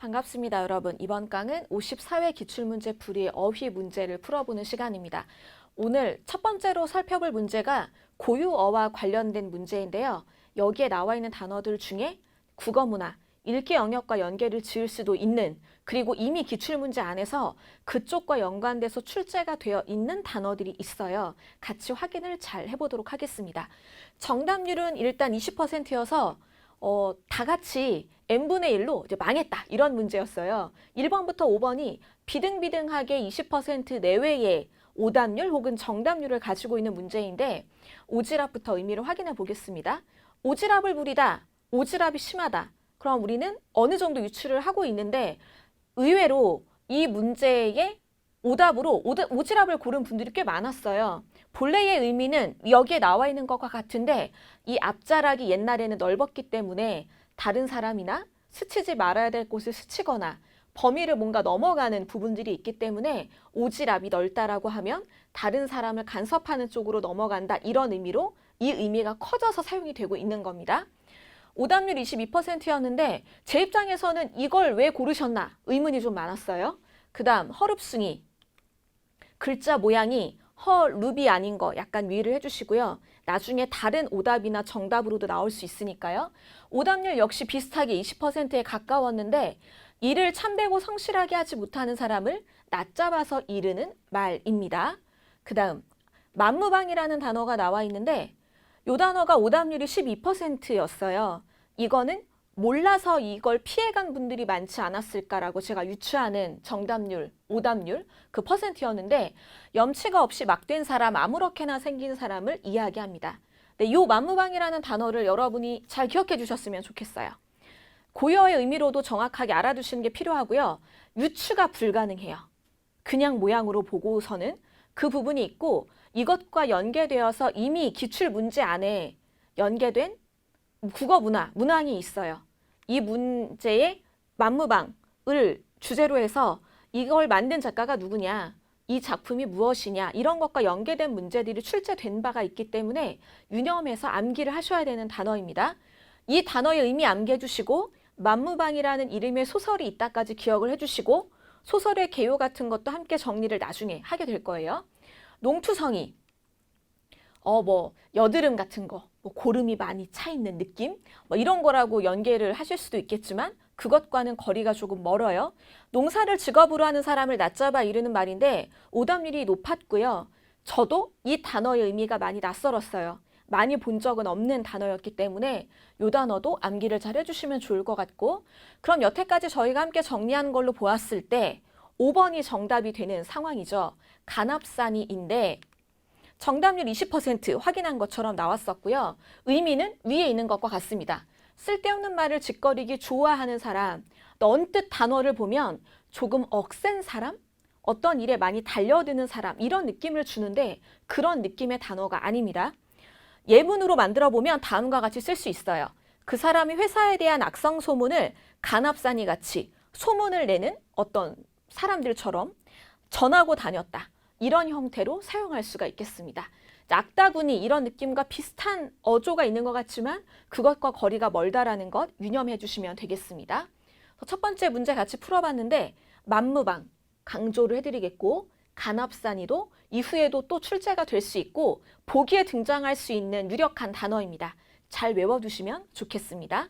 반갑습니다, 여러분. 이번 강은 54회 기출문제 풀이의 어휘 문제를 풀어보는 시간입니다. 오늘 첫 번째로 살펴볼 문제가 고유어와 관련된 문제인데요. 여기에 나와 있는 단어들 중에 국어문화, 읽기 영역과 연계를 지을 수도 있는 그리고 이미 기출문제 안에서 그쪽과 연관돼서 출제가 되어 있는 단어들이 있어요. 같이 확인을 잘 해보도록 하겠습니다. 정답률은 일단 20%여서 어, 다 같이 n분의 1로 이제 망했다. 이런 문제였어요. 1번부터 5번이 비등비등하게 20% 내외의 오답률 혹은 정답률을 가지고 있는 문제인데 오지랖부터 의미를 확인해 보겠습니다. 오지랖을 부리다, 오지랖이 심하다. 그럼 우리는 어느 정도 유추를 하고 있는데 의외로 이 문제의 오답으로 오지랖을 고른 분들이 꽤 많았어요. 본래의 의미는 여기에 나와 있는 것과 같은데 이 앞자락이 옛날에는 넓었기 때문에 다른 사람이나 스치지 말아야 될 곳을 스치거나 범위를 뭔가 넘어가는 부분들이 있기 때문에 오지랖이 넓다라고 하면 다른 사람을 간섭하는 쪽으로 넘어간다 이런 의미로 이 의미가 커져서 사용이 되고 있는 겁니다. 오답률 22%였는데 제 입장에서는 이걸 왜 고르셨나 의문이 좀 많았어요. 그 다음 허릅숭이 글자 모양이 허 룹이 아닌 거 약간 유의를 해주시고요. 나중에 다른 오답이나 정답으로도 나올 수 있으니까요. 오답률 역시 비슷하게 20%에 가까웠는데 이를 참되고 성실하게 하지 못하는 사람을 낮잡아서 이르는 말입니다. 그 다음 만무방이라는 단어가 나와 있는데 이 단어가 오답률이 12%였어요. 이거는 몰라서 이걸 피해간 분들이 많지 않았을까라고 제가 유추하는 정답률, 오답률 그 퍼센트였는데 염치가 없이 막된 사람, 아무렇게나 생긴 사람을 이야기합니다. 네, 요 만무방이라는 단어를 여러분이 잘 기억해 주셨으면 좋겠어요. 고여의 의미로도 정확하게 알아두시는 게 필요하고요. 유추가 불가능해요. 그냥 모양으로 보고서는 그 부분이 있고 이것과 연계되어서 이미 기출 문제 안에 연계된 국어 문화, 문항이 있어요. 이 문제의 만무방을 주제로 해서 이걸 만든 작가가 누구냐, 이 작품이 무엇이냐, 이런 것과 연계된 문제들이 출제된 바가 있기 때문에 유념해서 암기를 하셔야 되는 단어입니다. 이 단어의 의미 암기해 주시고 만무방이라는 이름의 소설이 있다까지 기억을 해 주시고 소설의 개요 같은 것도 함께 정리를 나중에 하게 될 거예요. 농투성이 어 뭐 여드름 같은 거, 뭐 고름이 많이 차 있는 느낌, 뭐 이런 거라고 연계를 하실 수도 있겠지만 그것과는 거리가 조금 멀어요. 농사를 직업으로 하는 사람을 낮잡아 이르는 말인데 오답률이 높았고요. 저도 이 단어의 의미가 많이 낯설었어요. 많이 본 적은 없는 단어였기 때문에 이 단어도 암기를 잘 해주시면 좋을 것 같고 그럼 여태까지 저희가 함께 정리한 걸로 보았을 때 5번이 정답이 되는 상황이죠. 간합산이인데 정답률 20% 확인한 것처럼 나왔었고요. 의미는 위에 있는 것과 같습니다. 쓸데없는 말을 짓거리기 좋아하는 사람, 언뜻 단어를 보면 조금 억센 사람? 어떤 일에 많이 달려드는 사람, 이런 느낌을 주는데 그런 느낌의 단어가 아닙니다. 예문으로 만들어 보면 다음과 같이 쓸 수 있어요. 그 사람이 회사에 대한 악성 소문을 간합산이 같이 소문을 내는 어떤 사람들처럼 전하고 다녔다. 이런 형태로 사용할 수가 있겠습니다. 악다구니 이런 느낌과 비슷한 어조가 있는 것 같지만 그것과 거리가 멀다라는 것 유념해 주시면 되겠습니다. 첫 번째 문제 같이 풀어봤는데 만무방 강조를 해드리겠고 간합산이도 이후에도 또 출제가 될 수 있고 보기에 등장할 수 있는 유력한 단어입니다. 잘 외워두시면 좋겠습니다.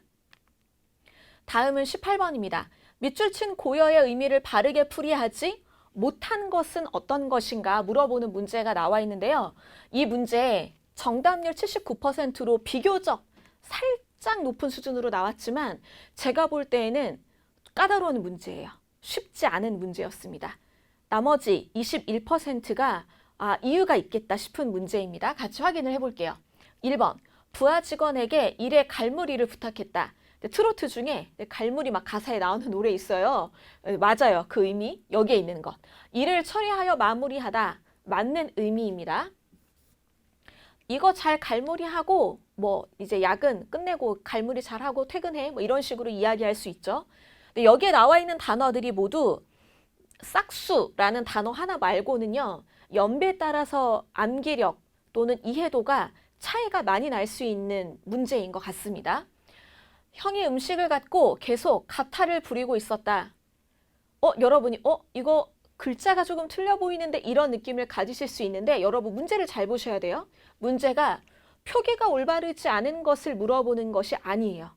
다음은 18번입니다. 밑줄 친 고여의 의미를 바르게 풀이하지 못한 것은 어떤 것인가 물어보는 문제가 나와 있는데요. 이 문제 정답률 79%로 비교적 살짝 높은 수준으로 나왔지만 제가 볼 때에는 까다로운 문제예요. 쉽지 않은 문제였습니다. 나머지 21%가 아, 이유가 있겠다 싶은 문제입니다. 같이 확인을 해볼게요. 1번 부하 직원에게 일의 갈무리를 부탁했다. 네, 트로트 중에 네, 갈무리 막 가사에 나오는 노래 있어요. 네, 맞아요. 그 의미 여기에 있는 것. 일을 처리하여 마무리하다. 맞는 의미입니다. 이거 잘 갈무리하고 뭐 이제 야근 끝내고 갈무리 잘하고 퇴근해 뭐 이런 식으로 이야기할 수 있죠. 근데 여기에 나와 있는 단어들이 모두 싹수라는 단어 하나 말고는요. 연배에 따라서 암기력 또는 이해도가 차이가 많이 날 수 있는 문제인 것 같습니다. 형이 음식을 갖고 계속 가타를 부리고 있었다. 어, 여러분이, 어, 이거 글자가 조금 틀려 보이는데 이런 느낌을 가지실 수 있는데 여러분 문제를 잘 보셔야 돼요. 문제가 표기가 올바르지 않은 것을 물어보는 것이 아니에요.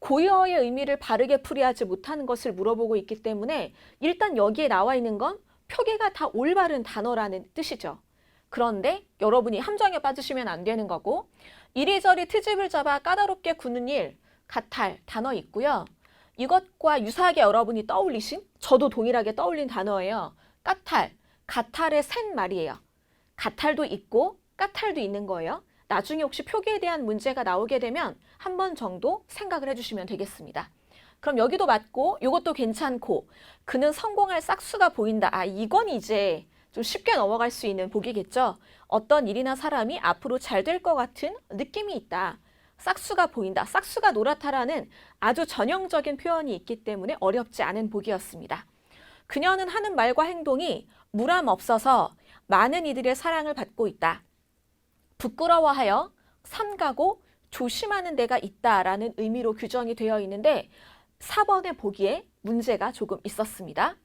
고유어의 의미를 바르게 풀이하지 못하는 것을 물어보고 있기 때문에 일단 여기에 나와 있는 건 표기가 다 올바른 단어라는 뜻이죠. 그런데 여러분이 함정에 빠지시면 안 되는 거고 이리저리 트집을 잡아 까다롭게 구는 일, 가탈 단어 있고요. 이것과 유사하게 여러분이 떠올리신 저도 동일하게 떠올린 단어예요. 까탈, 가탈의 샌 말이에요. 가탈도 있고 까탈도 있는 거예요. 나중에 혹시 표기에 대한 문제가 나오게 되면 한 번 정도 생각을 해주시면 되겠습니다. 그럼 여기도 맞고 이것도 괜찮고 그는 성공할 싹수가 보인다. 아 이건 이제 좀 쉽게 넘어갈 수 있는 복이겠죠. 어떤 일이나 사람이 앞으로 잘 될 것 같은 느낌이 있다. 싹수가 보인다. 싹수가 노랗다라는 아주 전형적인 표현이 있기 때문에 어렵지 않은 복이었습니다. 그녀는 하는 말과 행동이 무람 없어서 많은 이들의 사랑을 받고 있다. 부끄러워하여 삼가고 조심하는 데가 있다라는 의미로 규정이 되어 있는데 4번의 보기에 문제가 조금 있었습니다.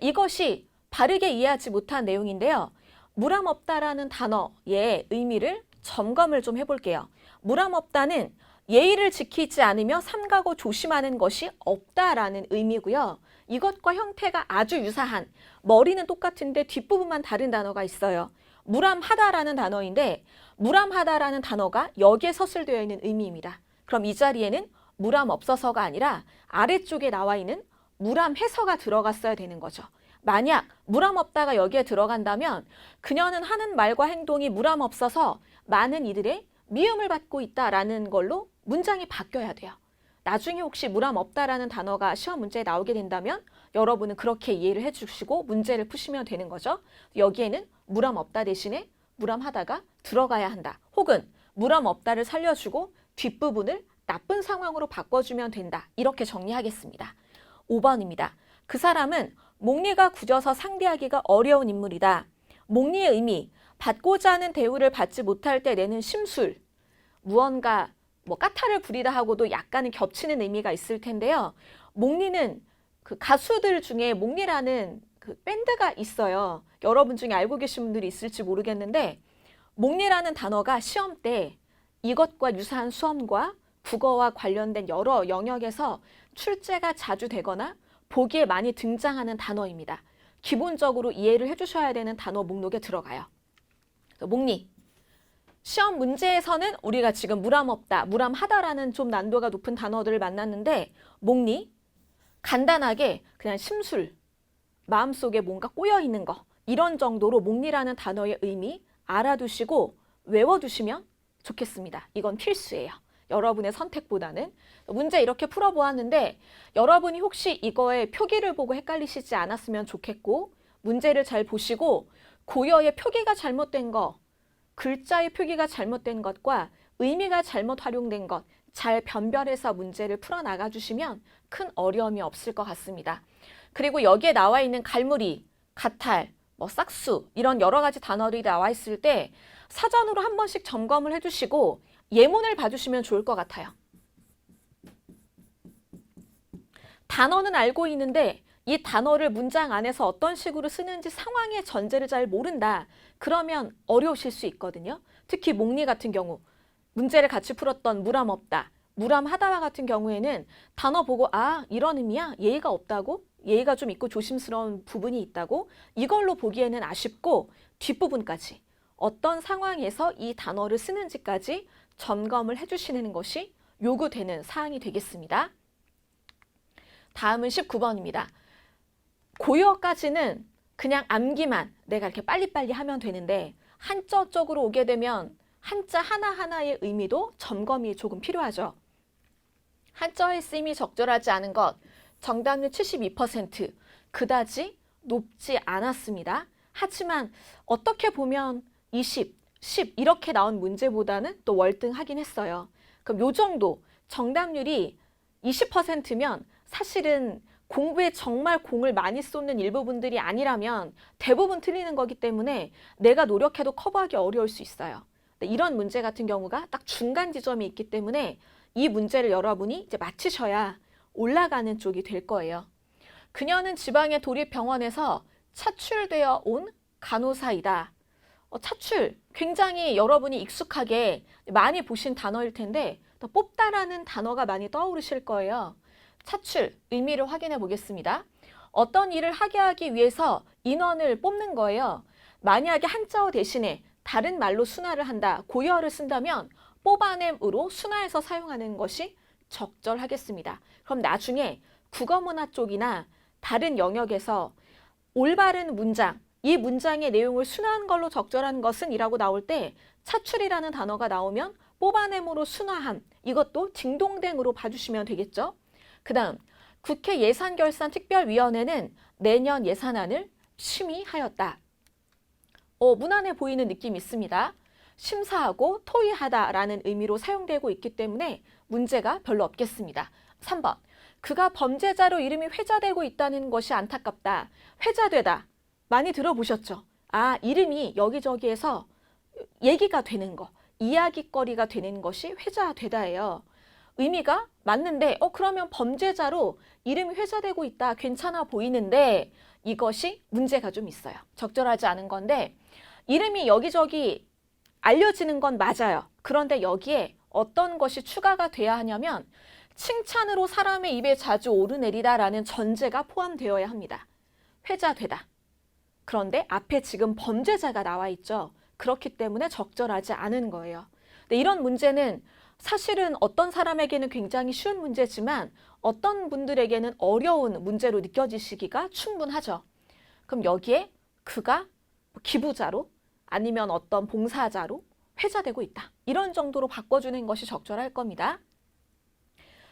이것이 바르게 이해하지 못한 내용인데요. 무람 없다라는 단어의 의미를 점검을 좀 해볼게요. 무람 없다는 예의를 지키지 않으며 삼가고 조심하는 것이 없다라는 의미고요. 이것과 형태가 아주 유사한 머리는 똑같은데 뒷부분만 다른 단어가 있어요. 무람하다라는 단어인데 무람하다라는 단어가 여기에 서술되어 있는 의미입니다. 그럼 이 자리에는 무람 없어서가 아니라 아래쪽에 나와 있는 무람해서가 들어갔어야 되는 거죠. 만약 무람 없다가 여기에 들어간다면 그녀는 하는 말과 행동이 무람 없어서 많은 이들의 미움을 받고 있다라는 걸로 문장이 바뀌어야 돼요. 나중에 혹시 무람 없다라는 단어가 시험 문제에 나오게 된다면 여러분은 그렇게 이해를 해주시고 문제를 푸시면 되는 거죠. 여기에는 무람 없다 대신에 무람하다가 들어가야 한다. 혹은 무람 없다를 살려주고 뒷부분을 나쁜 상황으로 바꿔주면 된다. 이렇게 정리하겠습니다. 5번입니다. 그 사람은 목리가 굳어서 상대하기가 어려운 인물이다. 목리의 의미, 받고자 하는 대우를 받지 못할 때 내는 심술, 무언가 뭐 까타를 부리다 하고도 약간은 겹치는 의미가 있을 텐데요. 목리는 그 가수들 중에 목리라는 그 밴드가 있어요. 여러분 중에 알고 계신 분들이 있을지 모르겠는데 목리라는 단어가 시험 때 이것과 유사한 수험과 국어와 관련된 여러 영역에서 출제가 자주 되거나 보기에 많이 등장하는 단어입니다. 기본적으로 이해를 해주셔야 되는 단어 목록에 들어가요. 목리. 시험 문제에서는 우리가 지금 무람없다, 무람하다라는 좀 난도가 높은 단어들을 만났는데 목리, 간단하게 그냥 심술, 마음속에 뭔가 꼬여 있는 거 이런 정도로 목리라는 단어의 의미 알아두시고 외워두시면 좋겠습니다. 이건 필수예요. 여러분의 선택보다는 문제 이렇게 풀어보았는데 여러분이 혹시 이거의 표기를 보고 헷갈리시지 않았으면 좋겠고 문제를 잘 보시고 고여의 표기가 잘못된 거 글자의 표기가 잘못된 것과 의미가 잘못 활용된 것 잘 변별해서 문제를 풀어나가 주시면 큰 어려움이 없을 것 같습니다. 그리고 여기에 나와 있는 갈무리, 가탈, 뭐 싹수 이런 여러 가지 단어들이 나와 있을 때 사전으로 한 번씩 점검을 해주시고 예문을 봐주시면 좋을 것 같아요. 단어는 알고 있는데 이 단어를 문장 안에서 어떤 식으로 쓰는지 상황의 전제를 잘 모른다. 그러면 어려우실 수 있거든요. 특히 목리 같은 경우 문제를 같이 풀었던 무람 없다. 무람하다와 같은 경우에는 단어 보고 아 이런 의미야 예의가 없다고 예의가 좀 있고 조심스러운 부분이 있다고 이걸로 보기에는 아쉽고 뒷부분까지 어떤 상황에서 이 단어를 쓰는지까지 점검을 해주시는 것이 요구되는 사항이 되겠습니다. 다음은 19번입니다. 고요까지는 그냥 암기만 내가 이렇게 빨리빨리 하면 되는데 한자 쪽으로 오게 되면 한자 하나하나의 의미도 점검이 조금 필요하죠. 한자의 쓰임이 적절하지 않은 것, 정답률 72%, 그다지 높지 않았습니다. 하지만 어떻게 보면 20, 10 이렇게 나온 문제보다는 또 월등하긴 했어요. 그럼 요 정도 정답률이 20%면 사실은 공부에 정말 공을 많이 쏟는 일부분들이 아니라면 대부분 틀리는 거기 때문에 내가 노력해도 커버하기 어려울 수 있어요. 이런 문제 같은 경우가 딱 중간 지점이 있기 때문에 이 문제를 여러분이 이제 맞히셔야 올라가는 쪽이 될 거예요. 그녀는 지방의 도립병원에서 차출되어 온 간호사이다. 어, 차출 굉장히 여러분이 익숙하게 많이 보신 단어일 텐데 또 뽑다라는 단어가 많이 떠오르실 거예요. 차출 의미를 확인해 보겠습니다. 어떤 일을 하게 하기 위해서 인원을 뽑는 거예요. 만약에 한자어 대신에 다른 말로 순화를 한다, 고여어를 쓴다면 뽑아냄으로 순화해서 사용하는 것이 적절하겠습니다. 그럼 나중에 국어문화 쪽이나 다른 영역에서 올바른 문장, 이 문장의 내용을 순화한 걸로 적절한 것은 이라고 나올 때 차출이라는 단어가 나오면 뽑아냄으로 순화함, 이것도 딩동댕으로 봐주시면 되겠죠. 그 다음, 국회 예산결산특별위원회는 내년 예산안을 심의하였다. 어, 무난해 보이는 느낌이 있습니다. 심사하고 토의하다라는 의미로 사용되고 있기 때문에 문제가 별로 없겠습니다. 3번. 그가 범죄자로 이름이 회자되고 있다는 것이 안타깝다. 회자되다. 많이 들어보셨죠? 아, 이름이 여기저기에서 얘기가 되는 거, 이야기거리가 되는 것이 회자되다예요. 의미가 맞는데, 어, 그러면 범죄자로 이름이 회자되고 있다. 괜찮아 보이는데, 이것이 문제가 좀 있어요. 적절하지 않은 건데, 이름이 여기저기 알려지는 건 맞아요. 그런데 여기에 어떤 것이 추가가 돼야 하냐면, 칭찬으로 사람의 입에 자주 오르내리다라는 전제가 포함되어야 합니다. 회자되다. 그런데 앞에 지금 범죄자가 나와 있죠. 그렇기 때문에 적절하지 않은 거예요. 근데 이런 문제는 사실은 어떤 사람에게는 굉장히 쉬운 문제지만 어떤 분들에게는 어려운 문제로 느껴지시기가 충분하죠. 그럼 여기에 그가 기부자로 아니면 어떤 봉사자로 회자되고 있다. 이런 정도로 바꿔주는 것이 적절할 겁니다.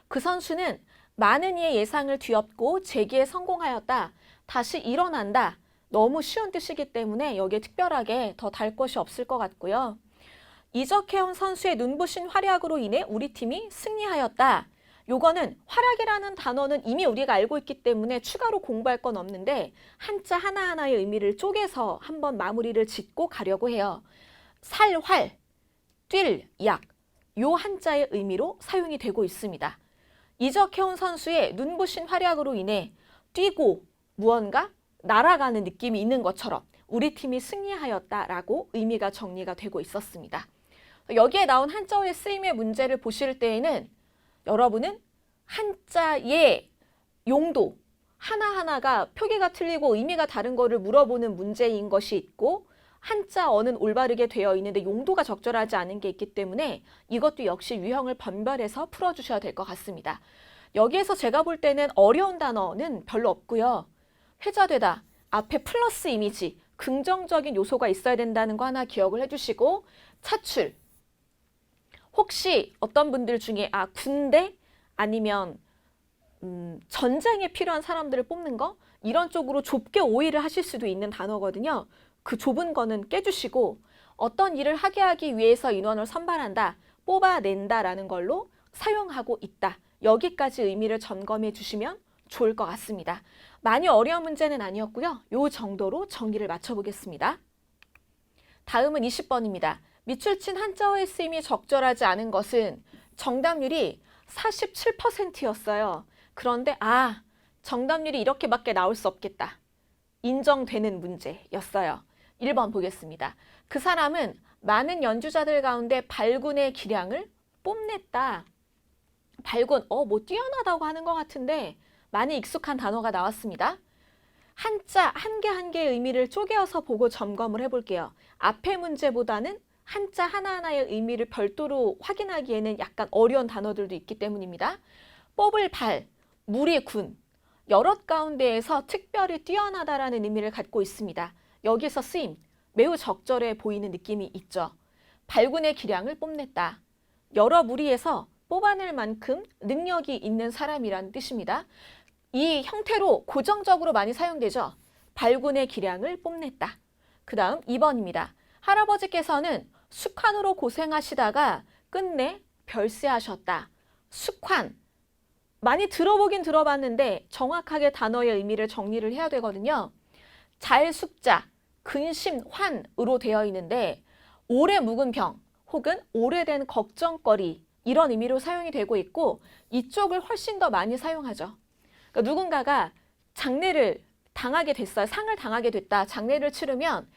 그 선수는 많은 이의 예상을 뒤엎고 재기에 성공하였다. 다시 일어난다. 너무 쉬운 뜻이기 때문에 여기에 특별하게 더 달 것이 없을 것 같고요. 이적해온 선수의 눈부신 활약으로 인해 우리 팀이 승리하였다. 요거는 활약이라는 단어는 이미 우리가 알고 있기 때문에 추가로 공부할 건 없는데 한자 하나하나의 의미를 쪼개서 한번 마무리를 짓고 가려고 해요. 살, 활, 뛸, 약. 요 한자의 의미로 사용이 되고 있습니다. 이적해온 선수의 눈부신 활약으로 인해 뛰고 무언가 날아가는 느낌이 있는 것처럼 우리 팀이 승리하였다라고 의미가 정리가 되고 있었습니다. 여기에 나온 한자어의 쓰임의 문제를 보실 때에는 여러분은 한자의 용도 하나하나가 표기가 틀리고 의미가 다른 거를 물어보는 문제인 것이 있고 한자어는 올바르게 되어 있는데 용도가 적절하지 않은 게 있기 때문에 이것도 역시 유형을 변별해서 풀어주셔야 될 것 같습니다. 여기에서 제가 볼 때는 어려운 단어는 별로 없고요. 회자되다. 앞에 플러스 이미지, 긍정적인 요소가 있어야 된다는 거 하나 기억을 해주시고 차출. 혹시 어떤 분들 중에 아 군대 아니면 음, 전쟁에 필요한 사람들을 뽑는 거 이런 쪽으로 좁게 오해를 하실 수도 있는 단어거든요. 그 좁은 거는 깨주시고 어떤 일을 하게 하기 위해서 인원을 선발한다, 뽑아낸다라는 걸로 사용하고 있다. 여기까지 의미를 점검해 주시면 좋을 것 같습니다. 많이 어려운 문제는 아니었고요. 요 정도로 정리를 맞춰보겠습니다. 다음은 20번입니다. 밑줄 친 한자어의 쓰임이 적절하지 않은 것은 정답률이 47%였어요. 그런데 아, 정답률이 이렇게밖에 나올 수 없겠다. 인정되는 문제였어요. 1번 보겠습니다. 그 사람은 많은 연주자들 가운데 발군의 기량을 뽐냈다. 발군, 어, 뭐 뛰어나다고 하는 것 같은데 많이 익숙한 단어가 나왔습니다. 한자 한 개 한 개의 의미를 쪼개어서 보고 점검을 해볼게요. 앞의 문제보다는 한자 하나하나의 의미를 별도로 확인하기에는 약간 어려운 단어들도 있기 때문입니다. 뽑을 발, 무리 군, 여럿 가운데에서 특별히 뛰어나다라는 의미를 갖고 있습니다. 여기서 쓰임, 매우 적절해 보이는 느낌이 있죠. 발군의 기량을 뽐냈다. 여러 무리에서 뽑아낼 만큼 능력이 있는 사람이란 뜻입니다. 이 형태로 고정적으로 많이 사용되죠. 발군의 기량을 뽐냈다. 그 다음 2번입니다. 할아버지께서는 숙환으로 고생하시다가 끝내 별세하셨다. 숙환. 많이 들어보긴 들어봤는데 정확하게 단어의 의미를 정리를 해야 되거든요. 잘 숙자, 근심, 환으로 되어 있는데 오래 묵은 병 혹은 오래된 걱정거리 이런 의미로 사용이 되고 있고 이쪽을 훨씬 더 많이 사용하죠. 그러니까 누군가가 장례를 당하게 됐어요. 상을 당하게 됐다. 장례를 치르면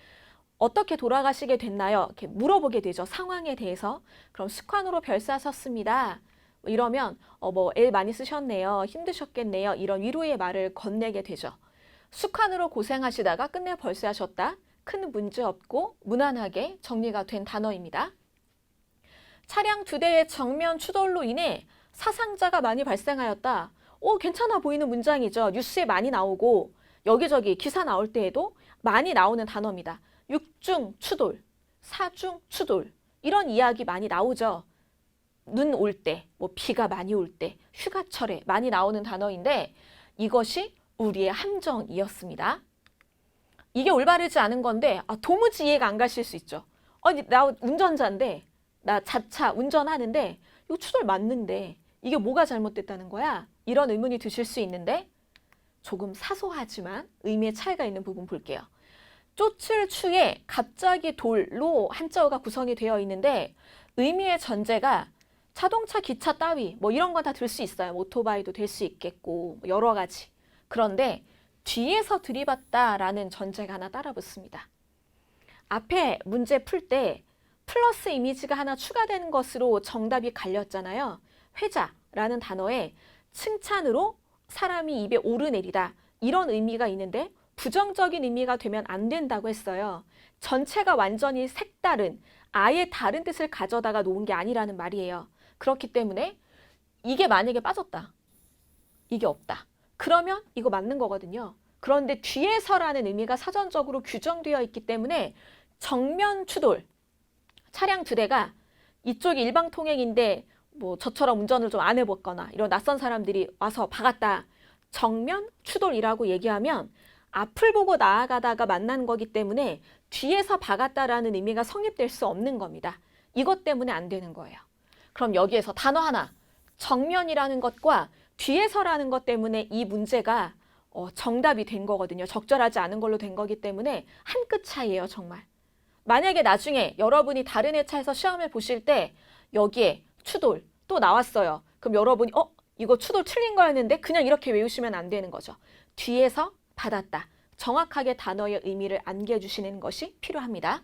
어떻게 돌아가시게 됐나요? 이렇게 물어보게 되죠. 상황에 대해서. 그럼 숙환으로 별사하셨습니다. 뭐 이러면 어 뭐애 많이 쓰셨네요. 힘드셨겠네요. 이런 위로의 말을 건네게 되죠. 숙환으로 고생하시다가 끝내 벌새하셨다. 큰 문제 없고 무난하게 정리가 된 단어입니다. 차량 두 대의 정면 추돌로 인해 사상자가 많이 발생하였다. 오, 괜찮아 보이는 문장이죠. 뉴스에 많이 나오고 여기저기 기사 나올 때에도 많이 나오는 단어입니다. 육중 추돌, 사중 추돌 이런 이야기 많이 나오죠. 눈 올 때, 뭐 비가 많이 올 때, 휴가철에 많이 나오는 단어인데 이것이 우리의 함정이었습니다. 이게 올바르지 않은 건데 아, 도무지 이해가 안 가실 수 있죠. 아니 나 운전자인데 나 자차 운전하는데 이거 추돌 맞는데 이게 뭐가 잘못됐다는 거야? 이런 의문이 드실 수 있는데 조금 사소하지만 의미의 차이가 있는 부분 볼게요. 쫓을 추에 갑자기 돌로 한자어가 구성이 되어 있는데 의미의 전제가 자동차, 기차 따위 뭐 이런 건 다 들 수 있어요. 오토바이도 될 수 있겠고 뭐 여러 가지. 그런데 뒤에서 들이받다라는 전제가 하나 따라 붙습니다. 앞에 문제 풀 때 플러스 이미지가 하나 추가되는 것으로 정답이 갈렸잖아요. 회자라는 단어에 칭찬으로 사람이 입에 오르내리다 이런 의미가 있는데 부정적인 의미가 되면 안 된다고 했어요. 전체가 완전히 색다른 아예 다른 뜻을 가져다가 놓은 게 아니라는 말이에요. 그렇기 때문에 이게 만약에 빠졌다. 이게 없다. 그러면 이거 맞는 거거든요. 그런데 뒤에서라는 의미가 사전적으로 규정되어 있기 때문에 정면 추돌 차량 두 대가 이쪽이 일방 통행인데 뭐 저처럼 운전을 좀 안 해봤거나 이런 낯선 사람들이 와서 박았다. 정면 추돌이라고 얘기하면 앞을 보고 나아가다가 만난 거기 때문에 뒤에서 박았다라는 의미가 성립될 수 없는 겁니다. 이것 때문에 안 되는 거예요. 그럼 여기에서 단어 하나, 정면이라는 것과 뒤에서라는 것 때문에 이 문제가 어, 정답이 된 거거든요. 적절하지 않은 걸로 된 거기 때문에 한 끗 차이예요, 정말. 만약에 나중에 여러분이 다른 회차에서 시험을 보실 때 여기에 추돌 또 나왔어요. 그럼 여러분이 어 이거 추돌 틀린 거였는데 그냥 이렇게 외우시면 안 되는 거죠. 뒤에서 받았다. 정확하게 단어의 의미를 안겨주시는 것이 필요합니다.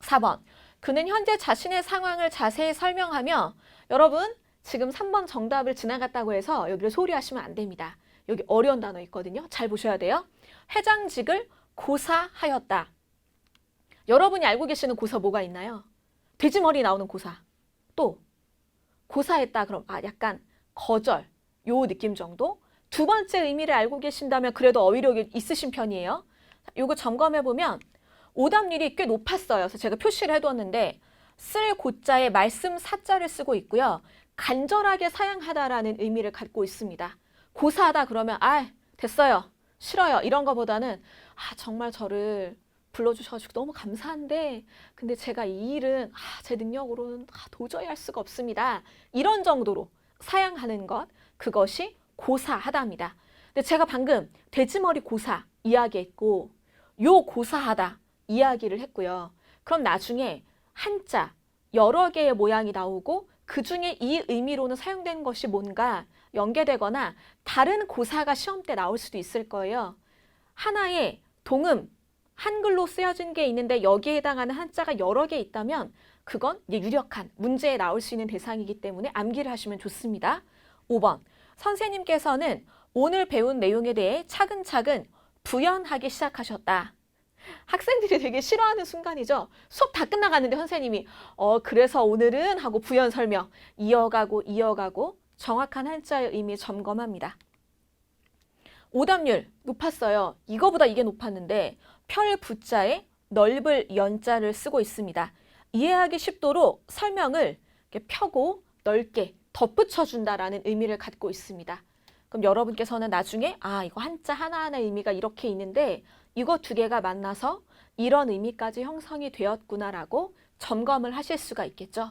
4번. 그는 현재 자신의 상황을 자세히 설명하며 여러분 지금 3번 정답을 지나갔다고 해서 여기를 소리하시면 안 됩니다. 여기 어려운 단어 있거든요. 잘 보셔야 돼요. 회장직을 고사하였다. 여러분이 알고 계시는 고사 뭐가 있나요? 돼지머리 나오는 고사. 또 고사했다 그럼 아 약간 거절 요 느낌 정도. 두 번째 의미를 알고 계신다면 그래도 어휘력이 있으신 편이에요. 요거 점검해 보면 오답률이 꽤 높았어요. 그래서 제가 표시를 해두었는데 쓸 고자에 말씀 사자를 쓰고 있고요. 간절하게 사양하다라는 의미를 갖고 있습니다. 고사하다 그러면 아 됐어요. 싫어요. 이런 거보다는 아 정말 저를 불러주셔가지고 너무 감사한데 근데 제가 이 일은 아, 제 능력으로는 아, 도저히 할 수가 없습니다. 이런 정도로 사양하는 것 그것이 고사하다입니다. 근데 제가 방금 돼지머리 고사 이야기했고 요 고사하다 이야기를 했고요. 그럼 나중에 한자 여러 개의 모양이 나오고 그 중에 이 의미로는 사용된 것이 뭔가 연계되거나 다른 고사가 시험 때 나올 수도 있을 거예요. 하나의 동음 한글로 쓰여진 게 있는데 여기에 해당하는 한자가 여러 개 있다면 그건 유력한 문제에 나올 수 있는 대상이기 때문에 암기를 하시면 좋습니다. 5번. 선생님께서는 오늘 배운 내용에 대해 차근차근 부연하기 시작하셨다. 학생들이 되게 싫어하는 순간이죠. 수업 다 끝나갔는데 선생님이 어 그래서 오늘은 하고 부연 설명 이어가고 이어가고 정확한 한자의 의미 점검합니다. 오답률 높았어요. 이거보다 이게 높았는데 펼 부자에 넓을 연자를 쓰고 있습니다. 이해하기 쉽도록 설명을 이렇게 펴고 넓게 덧붙여 준다라는 의미를 갖고 있습니다. 그럼 여러분께서는 나중에 아 이거 한자 하나하나 의미가 이렇게 있는데 이거 두 개가 만나서 이런 의미까지 형성이 되었구나라고 점검을 하실 수가 있겠죠.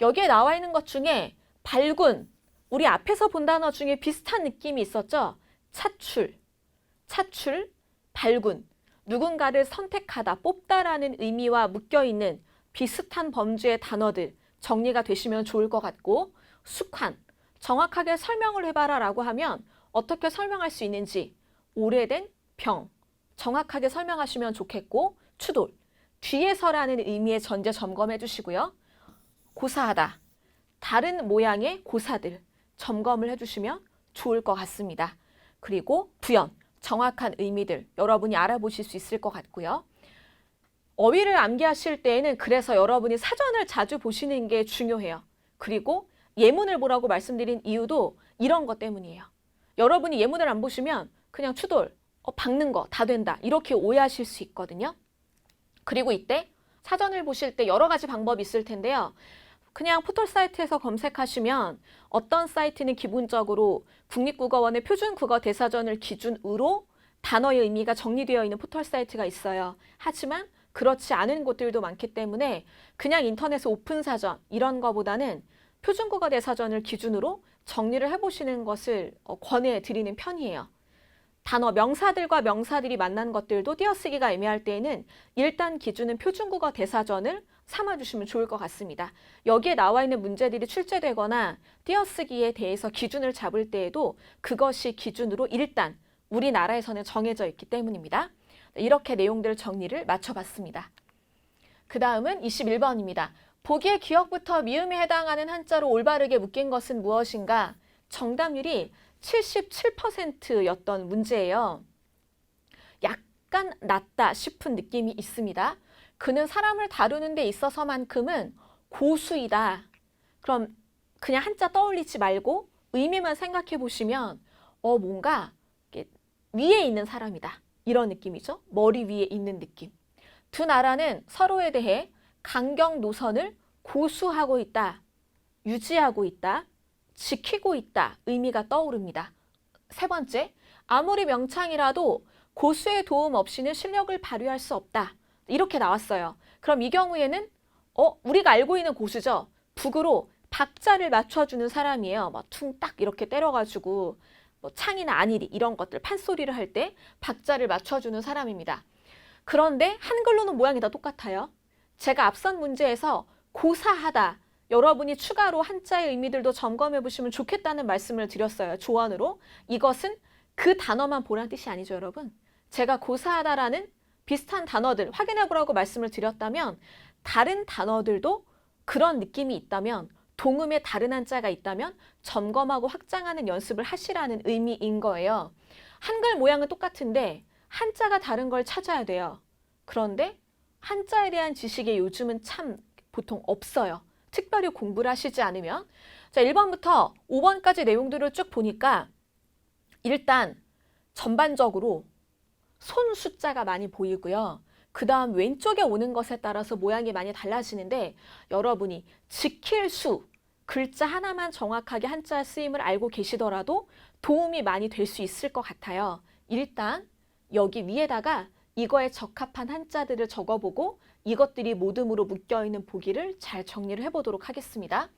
여기에 나와 있는 것 중에 발군 우리 앞에서 본 단어 중에 비슷한 느낌이 있었죠. 차출, 차출, 발군 누군가를 선택하다, 뽑다라는 의미와 묶여 있는 비슷한 범주의 단어들 정리가 되시면 좋을 것 같고 숙한, 정확하게 설명을 해봐라 라고 하면 어떻게 설명할 수 있는지 오래된 병, 정확하게 설명하시면 좋겠고 추돌, 뒤에서라는 의미의 전제 점검해 주시고요. 고사하다, 다른 모양의 고사들 점검을 해주시면 좋을 것 같습니다. 그리고 부연, 정확한 의미들 여러분이 알아보실 수 있을 것 같고요. 어휘를 암기하실 때에는 그래서 여러분이 사전을 자주 보시는 게 중요해요. 그리고 예문을 보라고 말씀드린 이유도 이런 것 때문이에요. 여러분이 예문을 안 보시면 그냥 추돌, 어, 박는 거 다 된다 이렇게 오해하실 수 있거든요. 그리고 이때 사전을 보실 때 여러 가지 방법이 있을 텐데요. 그냥 포털 사이트에서 검색하시면 어떤 사이트는 기본적으로 국립국어원의 표준국어 대사전을 기준으로 단어의 의미가 정리되어 있는 포털 사이트가 있어요. 하지만 그렇지 않은 곳들도 많기 때문에 그냥 인터넷 오픈 사전 이런 거보다는 표준국어 대사전을 기준으로 정리를 해보시는 것을 어, 권해 드리는 편이에요. 단어 명사들과 명사들이 만난 것들도 띄어쓰기가 애매할 때에는 일단 기준은 표준국어 대사전을 삼아주시면 좋을 것 같습니다. 여기에 나와 있는 문제들이 출제되거나 띄어쓰기에 대해서 기준을 잡을 때에도 그것이 기준으로 일단 우리나라에서는 정해져 있기 때문입니다. 이렇게 내용들 정리를 맞춰봤습니다. 그 다음은 21번입니다. 보기의 기억부터 미음에 해당하는 한자로 올바르게 묶인 것은 무엇인가? 정답률이 77%였던 문제예요. 약간 낮다 싶은 느낌이 있습니다. 그는 사람을 다루는 데 있어서만큼은 고수이다. 그럼 그냥 한자 떠올리지 말고 의미만 생각해 보시면 어 뭔가 위에 있는 사람이다. 이런 느낌이죠. 머리 위에 있는 느낌. 두 나라는 서로에 대해 강경 노선을 고수하고 있다. 유지하고 있다. 지키고 있다. 의미가 떠오릅니다. 세 번째, 아무리 명창이라도 고수의 도움 없이는 실력을 발휘할 수 없다. 이렇게 나왔어요. 그럼 이 경우에는 어 우리가 알고 있는 고수죠. 북으로 박자를 맞춰주는 사람이에요. 막 퉁딱 이렇게 때려가지고 뭐 창이나 안일이 이런 것들 판소리를 할 때 박자를 맞춰주는 사람입니다. 그런데 한글로는 모양이 다 똑같아요. 제가 앞선 문제에서 고사하다 여러분이 추가로 한자의 의미들도 점검해 보시면 좋겠다는 말씀을 드렸어요. 조언으로. 이것은 그 단어만 보란 뜻이 아니죠, 여러분. 제가 고사하다라는 비슷한 단어들 확인해 보라고 말씀을 드렸다면 다른 단어들도 그런 느낌이 있다면 동음에 다른 한자가 있다면 점검하고 확장하는 연습을 하시라는 의미인 거예요. 한글 모양은 똑같은데 한자가 다른 걸 찾아야 돼요. 그런데 한자에 대한 지식이 요즘은 참 보통 없어요. 특별히 공부를 하시지 않으면. 자, 1번부터 5번까지 내용들을 쭉 보니까 일단 전반적으로 손 숫자가 많이 보이고요. 그 다음 왼쪽에 오는 것에 따라서 모양이 많이 달라지는데 여러분이 지킬 수, 글자 하나만 정확하게 한자 쓰임을 알고 계시더라도 도움이 많이 될 수 있을 것 같아요. 일단 여기 위에다가 이거에 적합한 한자들을 적어보고 이것들이 모듬으로 묶여있는 보기를 잘 정리를 해보도록 하겠습니다.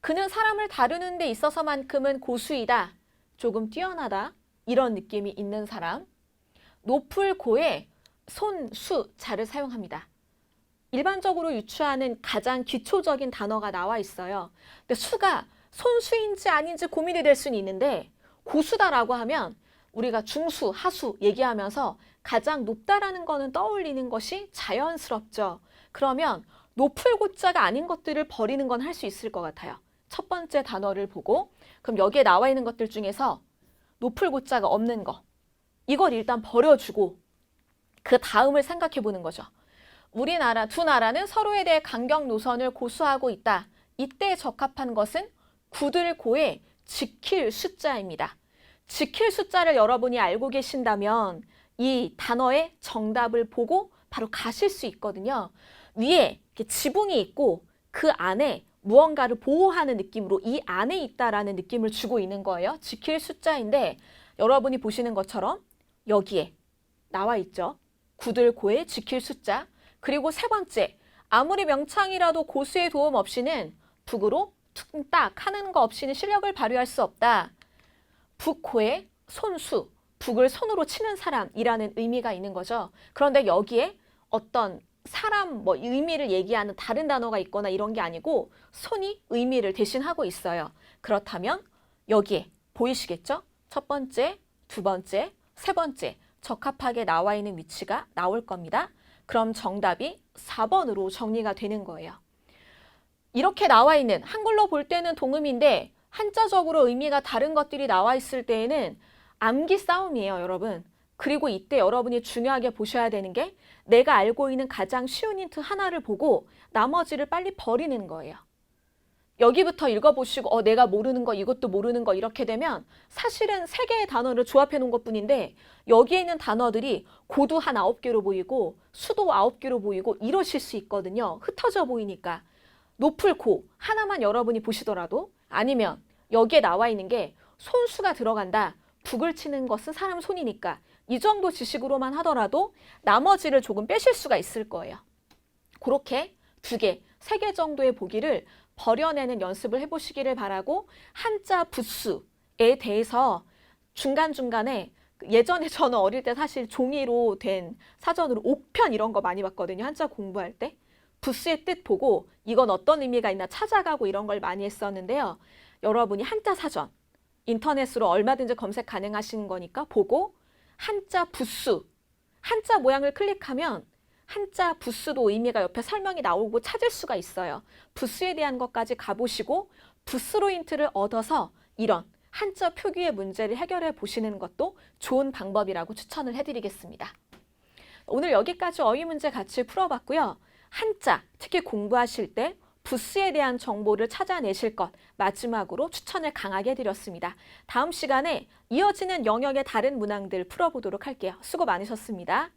그는 사람을 다루는 데 있어서만큼은 고수이다. 조금 뛰어나다. 이런 느낌이 있는 사람. 높을 고에 손, 수, 자를 사용합니다. 일반적으로 유추하는 가장 기초적인 단어가 나와 있어요. 근데 수가 손수인지 아닌지 고민이 될 수는 있는데 고수다라고 하면 우리가 중수, 하수 얘기하면서 가장 높다라는 거는 떠올리는 것이 자연스럽죠. 그러면 높을 고자가 아닌 것들을 버리는 건 할 수 있을 것 같아요. 첫 번째 단어를 보고 그럼 여기에 나와 있는 것들 중에서 높을 고자가 없는 거 이걸 일단 버려주고 그 다음을 생각해 보는 거죠. 우리나라 두 나라는 서로에 대해 강경 노선을 고수하고 있다. 이때 적합한 것은 구들고의 지킬 숫자입니다. 지킬 숫자를 여러분이 알고 계신다면 이 단어의 정답을 보고 바로 가실 수 있거든요. 위에 지붕이 있고 그 안에 무언가를 보호하는 느낌으로 이 안에 있다라는 느낌을 주고 있는 거예요. 지킬 숫자인데 여러분이 보시는 것처럼 여기에 나와 있죠. 구들고의 지킬 숫자. 그리고 세 번째, 아무리 명창이라도 고수의 도움 없이는 북으로 툭딱 하는 거 없이는 실력을 발휘할 수 없다. 북호의 손수, 북을 손으로 치는 사람이라는 의미가 있는 거죠. 그런데 여기에 어떤 사람 뭐 의미를 얘기하는 다른 단어가 있거나 이런 게 아니고 손이 의미를 대신하고 있어요. 그렇다면 여기에 보이시겠죠? 첫 번째, 두 번째, 세 번째 적합하게 나와 있는 위치가 나올 겁니다. 그럼 정답이 4번으로 정리가 되는 거예요. 이렇게 나와 있는 한글로 볼 때는 동음인데 한자적으로 의미가 다른 것들이 나와 있을 때에는 암기 싸움이에요, 여러분. 그리고 이때 여러분이 중요하게 보셔야 되는 게 내가 알고 있는 가장 쉬운 힌트 하나를 보고 나머지를 빨리 버리는 거예요. 여기부터 읽어보시고 어, 내가 모르는 거 이것도 모르는 거 이렇게 되면 사실은 세 개의 단어를 조합해 놓은 것 뿐인데 여기에 있는 단어들이 고도 한 아홉 개로 보이고 수도 아홉 개로 보이고 이러실 수 있거든요. 흩어져 보이니까. 높을 고 하나만 여러분이 보시더라도 아니면 여기에 나와 있는 게 손수가 들어간다. 북을 치는 것은 사람 손이니까 이 정도 지식으로만 하더라도 나머지를 조금 빼실 수가 있을 거예요. 그렇게 두 개, 세 개 정도의 보기를 버려내는 연습을 해보시기를 바라고 한자 부수에 대해서 중간중간에 예전에 저는 어릴 때 사실 종이로 된 사전으로 옥편 이런 거 많이 봤거든요. 한자 공부할 때. 부스의 뜻 보고 이건 어떤 의미가 있나 찾아가고 이런 걸 많이 했었는데요. 여러분이 한자 사전 인터넷으로 얼마든지 검색 가능하신 거니까 보고 한자 부수 한자 모양을 클릭하면 한자 부수도 의미가 옆에 설명이 나오고 찾을 수가 있어요. 부수에 대한 것까지 가보시고 부수로 힌트를 얻어서 이런 한자 표기의 문제를 해결해 보시는 것도 좋은 방법이라고 추천을 해드리겠습니다. 오늘 여기까지 어휘 문제 같이 풀어봤고요. 한자, 특히 공부하실 때 부스에 대한 정보를 찾아내실 것 마지막으로 추천을 강하게 해드렸습니다. 다음 시간에 이어지는 영역의 다른 문항들 풀어보도록 할게요. 수고 많으셨습니다.